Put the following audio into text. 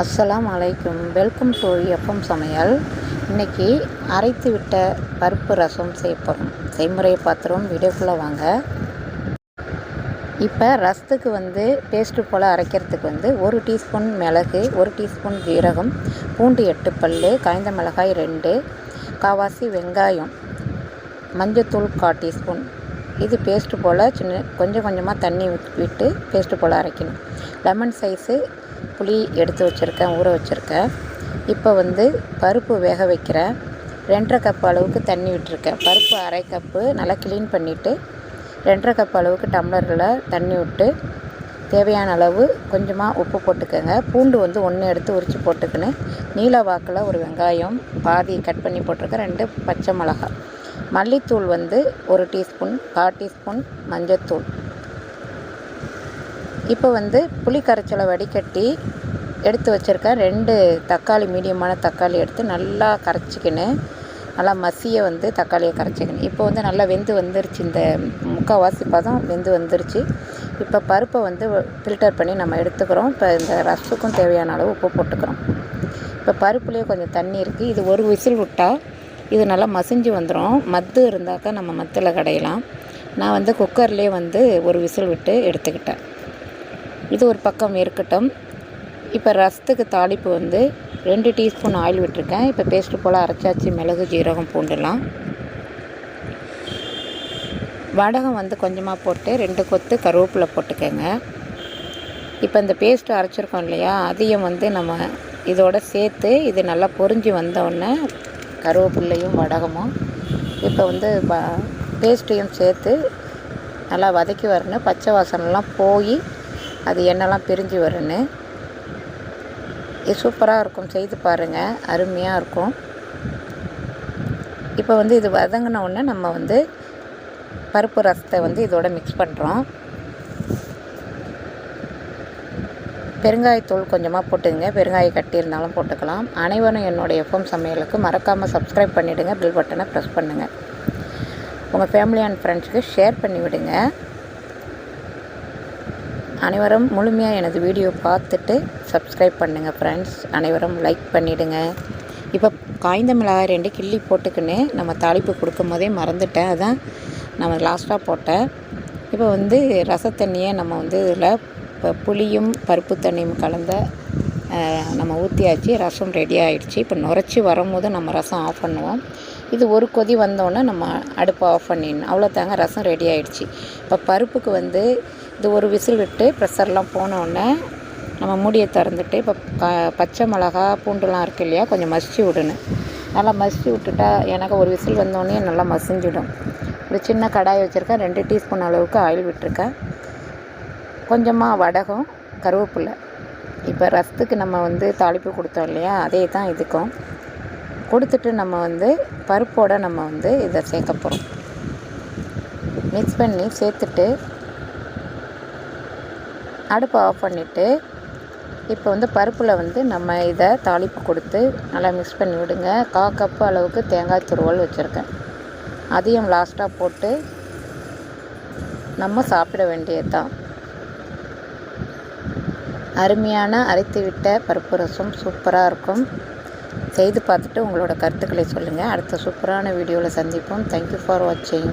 அஸ்ஸலாம் அலைக்கும் welcome to FM சமையல். இன்றைக்கி அரைத்து விட்ட பருப்பு ரசம் செய்யப்படும் செய்முறையை பார்த்துருவோம். வீடியோக்குள்ளே வாங்க. இப்போ ரசத்துக்கு வந்து பேஸ்ட்டு போல் அரைக்கிறதுக்கு வந்து ஒரு டீஸ்பூன் மிளகு ஒரு டீஸ்பூன் ஜீரகம் பூண்டு எட்டு பல் காய்ந்த மிளகாய் ரெண்டு காவாசி வெங்காயம் மஞ்சத்தூள் கால் டீஸ்பூன் இது பேஸ்ட்டு போல் சின்ன கொஞ்சம் கொஞ்சமாக தண்ணி விட்- விட்டு பேஸ்ட்டு போல் அரைக்கணும். லெமன் சைஸு புளி எடுத்து வச்சுருக்கேன் ஊற வச்சுருக்கேன். இப்போ வந்து பருப்பு வேக வைக்கிறேன். ரெண்டரை கப் அளவுக்கு தண்ணி விட்டுருக்கேன். பருப்பு அரை கப்பு நல்லா க்ளீன் பண்ணிவிட்டு ரெண்டரை கப் அளவுக்கு டம்ளரில் தண்ணி விட்டு தேவையான அளவு கொஞ்சமாக உப்பு போட்டுக்கோங்க. பூண்டு வந்து ஒன்று எடுத்து உரித்து போட்டுக்கின்னு நீல வாக்கில் ஒரு வெங்காயம் பாதி கட் பண்ணி போட்டிருக்கேன். ரெண்டு பச்சை மிளகாய். மல்லித்தூள் வந்து ஒரு டீஸ்பூன் கால் டீஸ்பூன் மஞ்சத்தூள். இப்போ வந்து புளி கரைச்சலை வடிகட்டி எடுத்து வச்சுருக்கேன் ரெண்டு தக்காளி மீடியமான தக்காளி எடுத்து நல்லா கரைச்சிக்கின்னு நல்லா மசிய வந்து தக்காளியை கரைச்சிக்கணும் இப்போ வந்து நல்லா வெந்து வந்துருச்சு இந்த முக்கால்வாசி பதம் வெந்து வந்துருச்சு. இப்போ பருப்பை வந்து ஃபில்டர் பண்ணி நம்ம எடுத்துக்கிறோம். இப்போ இந்த ரசத்துக்கும் தேவையான அளவு உப்பு போட்டுக்கிறோம். இப்போ பருப்புலேயே கொஞ்சம் தண்ணி இருக்குது இது ஒரு விசில் விட்டால் இது நல்லா மசிஞ்சு வந்துடும் மத்து இருந்தால் தான் நம்ம மத்தில் கடையலாம். நான் வந்து குக்கர்லேயே வந்து ஒரு விசில் விட்டு எடுத்துக்கிட்டேன். இது ஒரு பக்கம் இருக்கட்டும். இப்போ ரசத்துக்கு தாளிப்பு வந்து ரெண்டு டீஸ்பூன் ஆயில் விட்டுருக்கேன். இப்போ பேஸ்ட்டு போல் அரைச்சாச்சு மிளகு ஜீரகம் பூண்டுலாம். வடகம் வந்து கொஞ்சமாக போட்டு ரெண்டு கொத்து கருவேப்பிலை போட்டுக்கோங்க. இப்போ இந்த பேஸ்ட்டு அரைச்சிருக்கோம் இல்லையா அதையும் வந்து நம்ம இதோட சேர்த்து இது நல்லா பொறிஞ்சு வந்தோடனே கருவேப்பில்லையும் வடகமும் இப்போ வந்து டேஸ்ட்டையும் சேர்த்து நல்லா வதக்கி வரணும். பச்சை வாசனைலாம் போய் அது எண்ணெய்லாம் பிரிஞ்சு வரணும். இது சூப்பராக இருக்கும். செய்து பாருங்கள் அருமையாக இருக்கும். இப்போ வந்து இது வதங்கின உடனே நம்ம வந்து பருப்பு ரசத்தை வந்து இதோட மிக்ஸ் பண்ணுறோம் பெருங்காயத்தூள் கொஞ்சமாக போட்டுங்க பெருங்காயம் கட்டி இருந்தாலும் போட்டுக்கலாம். அனைவரும் என்னுடைய எஃப்எம் சமையலுக்கு மறக்காமல் சப்ஸ்கிரைப் பண்ணிவிடுங்க பில் பட்டனை ப்ரெஸ் பண்ணுங்கள் உங்கள் ஃபேமிலி அண்ட் ஃப்ரெண்ட்ஸுக்கு ஷேர் பண்ணி விடுங்க. அனைவரும் முழுமையாக எனது வீடியோ பார்த்துட்டு சப்ஸ்கிரைப் பண்ணுங்கள் ஃப்ரெண்ட்ஸ் அனைவரும் லைக் பண்ணிவிடுங்க இப்போ காய்ந்த மிளகாய் ரெண்டு கிள்ளி போட்டுக்கின்னு நம்ம தாளிப்பு கொடுக்கும் போதே மறந்துட்டேன். அதுதான் நம்ம லாஸ்ட்டாக போட்டேன். இப்போ வந்து ரசத்தண்ணியை நம்ம வந்து இதில் இப்போ புளியும் பருப்பு தண்ணியும் கலந்த நம்ம ஊற்றியாச்சு ரசம் ரெடி ஆகிடுச்சு இப்போ நுரைச்சி வரும்போது நம்ம ரசம் ஆஃப் பண்ணுவோம். இது ஒரு கொதி வந்தோடனே நம்ம அடுப்பை ஆஃப் பண்ணிடணும். அவ்வளோதாங்க ரசம் ரெடி ஆகிடுச்சு இப்போ பருப்புக்கு வந்து இது ஒரு விசில் விட்டு ப்ரெஷர்லாம் போனோடனே நம்ம மூடியை திறந்துட்டு இப்போ க பச்சை மிளகா பூண்டுலாம் இருக்கு இல்லையா கொஞ்சம் மசிச்சு விடணும். நல்லா மசிச்சு விட்டுட்டா எனக்கு ஒரு விசில் வந்தோடனே நல்லா மசிஞ்சிடும். ஒரு சின்ன கடாய் வச்சுருக்கேன். ரெண்டு டீஸ்பூன் அளவுக்கு ஆயில் விட்டுருக்கேன். கொஞ்சமாக வடகம் கருவேப்பிலை. இப்போ ரசத்துக்கு நம்ம வந்து தாளிப்பு கொடுத்தோம் இல்லையா அதே தான் இதுக்கும். கொடுத்துட்டு நம்ம வந்து பருப்போட நம்ம வந்து இதை சேர்க்க போகிறோம் மிக்ஸ் பண்ணி சேர்த்துட்டு அடுப்பை ஆஃப் பண்ணிவிட்டு இப்போ வந்து பருப்பில் வந்து நம்ம இதை தாளிப்பு கொடுத்து நல்லா மிக்ஸ் பண்ணி விடுங்க. கா கப்பு அளவுக்கு தேங்காய் துருவல் வச்சுருக்கேன். அதையும் லாஸ்ட்டாக போட்டு நம்ம சாப்பிட வேண்டியது தான் அருமையான அரைத்து விட்ட பருப்பு ரசம் சூப்பராக இருக்கும். செய்து பார்த்துட்டு உங்களோட கருத்துக்களை சொல்லுங்கள் அடுத்த சூப்பரான வீடியோவில் சந்திப்போம். தேங்க்யூ ஃபார் வாட்சிங்